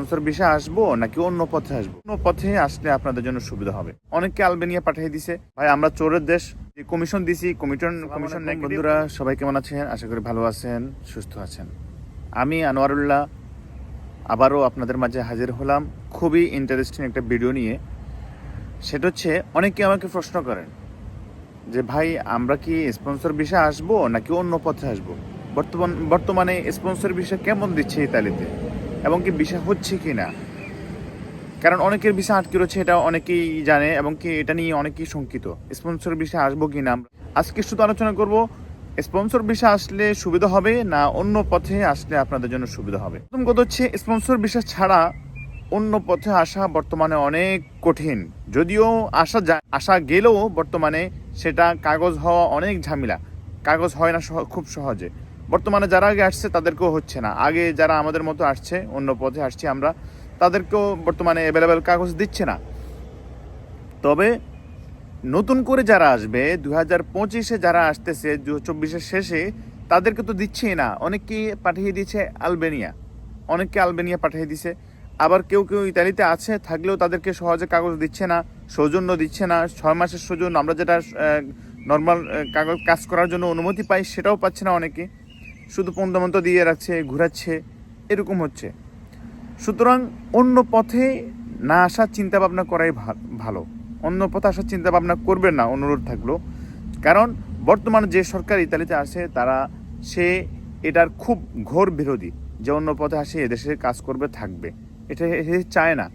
Sponsor বিষে আসব নাকি অন্য পথে আসব? অন্য পথে আসলে আপনাদের জন্য সুবিধা হবে। অনেককে আলবেনিয়া পাঠিয়ে দিছে। ভাই আমরা চোরের দেশ। যে কমিশন দিছি কমিশন কমিশন নেই বন্ধুরা। সবাই কেমন আছেন? আশা করি ভালো আছেন সুস্থ আছেন। আমি আনোয়ারুল্লাহ। আবারও আপনাদের মাঝে হাজির হলাম। খুবই ইন্টারেস্টিং একটা ভিডিও নিয়ে। সেটা হচ্ছে অনেকে আমাকে প্রশ্ন করেন যে ভাই আমরা কি স্পন্সর বিষয়ে আসব নাকি অন্য পথে আসব? বর্তমান বর্তমানে স্পন্সর বিষয় কেমন দিচ্ছে ইতালিতে এবং কি বিষয় হচ্ছে কি না কারণ অনেকের বিষয় আটকে রয়েছে, এটা অনেকেই জানে, এবং কি এটা নিয়ে অনেকেই শঙ্কিত। স্পন্সর বিষয়ে আসব কি না আজকে শুধু আলোচনা করব, স্পন্সর বিষয় আসলে সুবিধা হবে না অন্য পথে আসলে আপনাদের জন্য সুবিধা হবে? প্রথম কথা হচ্ছে, স্পন্সর বিষয় ছাড়া অন্য পথে আসা বর্তমানে অনেক কঠিন। যদিও আসা যায় আসা গেলেও বর্তমানে সেটা কাগজ হওয়া অনেক ঝামেলা। কাগজ হয় না খুব সহজে। বর্তমানে যারা আগে আসছে তাদেরকেও হচ্ছে না। আগে যারা আমাদের মতো আসছে, অন্য পথে আসছি আমরা, তাদেরকেও বর্তমানে অ্যাভেলেবেল কাগজ দিচ্ছে না। তবে নতুন করে যারা আসবে দু হাজার পঁচিশে যারা আসতেছে দু চব্বিশের শেষে, তাদেরকে তো দিচ্ছেই না। অনেককে পাঠিয়ে দিয়েছে আলবেনিয়া। অনেককে আলবেনিয়া পাঠিয়ে দিছে। আবার কেউ কেউ ইতালিতে আছে, থাকলেও তাদেরকে সহজে কাগজ দিচ্ছে না, সৌজন্য দিচ্ছে না। ছয় মাসের সৌজন্য আমরা যেটা নর্মাল কাগজ কাজ করার জন্য অনুমতি পাই, সেটাও পাচ্ছে না অনেকে। শুধু পন্দমন্ত দিয়ে রাখছে, ঘুরাচ্ছে, এরকম হচ্ছে। সুতরাং অন্য পথে না আসার চিন্তা ভাবনা করাই ভালো। অন্য পথে আসার চিন্তা ভাবনা করবেন না, অনুরোধ থাকল। কারণ বর্তমানে যে সরকার ইতালিতে আসে তারা, সে এটার খুব ঘোর বিরোধী যে অন্য পথে আসে, এদেশে কাজ করবে, থাকবে। এটা চায় না।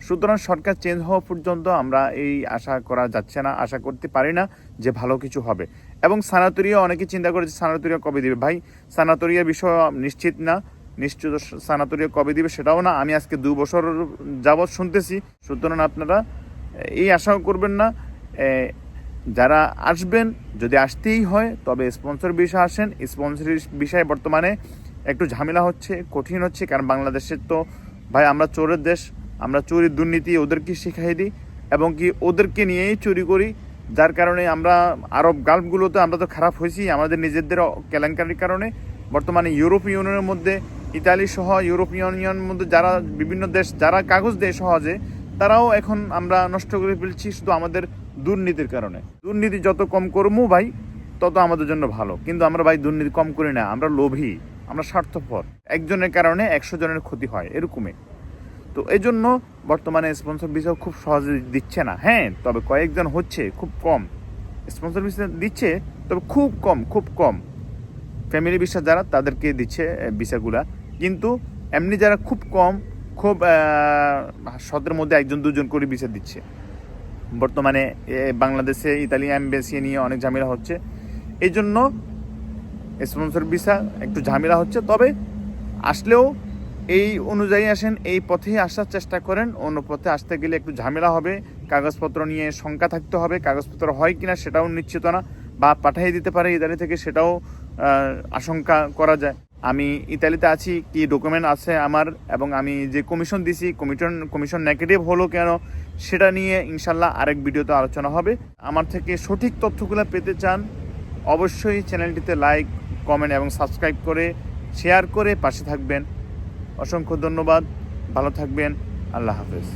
সুতরাং সরকার চেঞ্জ হওয়া পর্যন্ত আমরা এই আশা করা যাচ্ছে না, আশা করতে পারি না যে ভালো কিছু হবে। এবং সানাতরিয়া অনেকে চিন্তা করেছে সানাতরিয়া কবে দিবে। ভাই সানাতরিয়া বিষয় নিশ্চিত না। নিশ্চিত সানাতরিয়া কবে দিবে সেটাও না। আমি আজকে দু বছর যাবৎ শুনতেছি। সুতরাং আপনারা এই আশাও করবেন না। যারা আসবেন, যদি আসতেই হয়, তবে স্পন্সর বিষয়ে আসেন। স্পন্সরের বিষয়ে বর্তমানে একটু ঝামেলা হচ্ছে, কঠিন হচ্ছে, কারণ বাংলাদেশের তো, ভাই, আমরা চোরের দেশ। আমরা চুরি দুর্নীতি ওদেরকে শিখাই দিই এবং কি ওদেরকে নিয়েই চুরি করি। যার কারণে আমরা আরব গাল্পগুলোতে আমরা তো খারাপ হয়েছি, আমাদের নিজেদের কেলেঙ্কারির কারণে। বর্তমানে ইউরোপীয় ইউনিয়নের মধ্যে, ইতালি সহ ইউরোপীয় ইউনিয়নের মধ্যে যারা বিভিন্ন দেশ, যারা কাগজ দেয় সহজে, তারাও এখন আমরা নষ্ট করে ফেলছি শুধু আমাদের দুর্নীতির কারণে। দুর্নীতি যত কম করব ভাই, তত আমাদের জন্য ভালো। কিন্তু আমরা ভাই দুর্নীতি কম করি না, আমরা লোভী, আমরা স্বার্থপর। একজনের কারণে একশো জনের ক্ষতি হয়, এরকমই। তো এই জন্য বর্তমানে স্পন্সর ভিসা খুব সহজে দিচ্ছে না। হ্যাঁ তবে কয়েকজন হচ্ছে খুব কম। স্পন্সর ভিসা দিচ্ছে, তবে খুব কম খুব কম। ফ্যামিলি ভিসা যারা, তাদেরকে দিচ্ছে ভিসাগুলা কিন্তু এমনি যারা খুব কম, খুব শতের মধ্যে একজন, দুজন করে ভিসা দিচ্ছে। বর্তমানে বাংলাদেশে ইতালি অ্যাম্বাসি নিয়ে অনেক ঝামেলা হচ্ছে। এই জন্য স্পন্সর ভিসা একটু ঝামেলা হচ্ছে। তবে আসলেও এই অনুযায়ী আসেন, এই পথেই আসার চেষ্টা করেন। অন্য পথে আসতে গেলে একটু ঝামেলা হবে, কাগজপত্র নিয়ে শঙ্কা থাকতে হবে, কাগজপত্র হয় কিনা সেটাও নিশ্চিত না, বা পাঠিয়ে দিতে পারে ইতালি থেকে সেটাও আশঙ্কা করা যায়। আমি ইতালিতে আছি, কি ডকুমেন্ট আছে আমার, এবং আমি যে কমিশন দিছি, কমিশন কমিশন নেগেটিভ হলো কেন, সেটা নিয়ে ইনশাল্লাহ আরেক ভিডিওতে আলোচনা হবে। আমার থেকে সঠিক তথ্যগুলো পেতে চান, অবশ্যই চ্যানেলটিতে লাইক, কমেন্ট এবং সাবস্ক্রাইব করে, শেয়ার করে পাশে থাকবেন। অসংখ্য ধন্যবাদ। ভালো থাকবেন। আল্লাহ হাফেজ।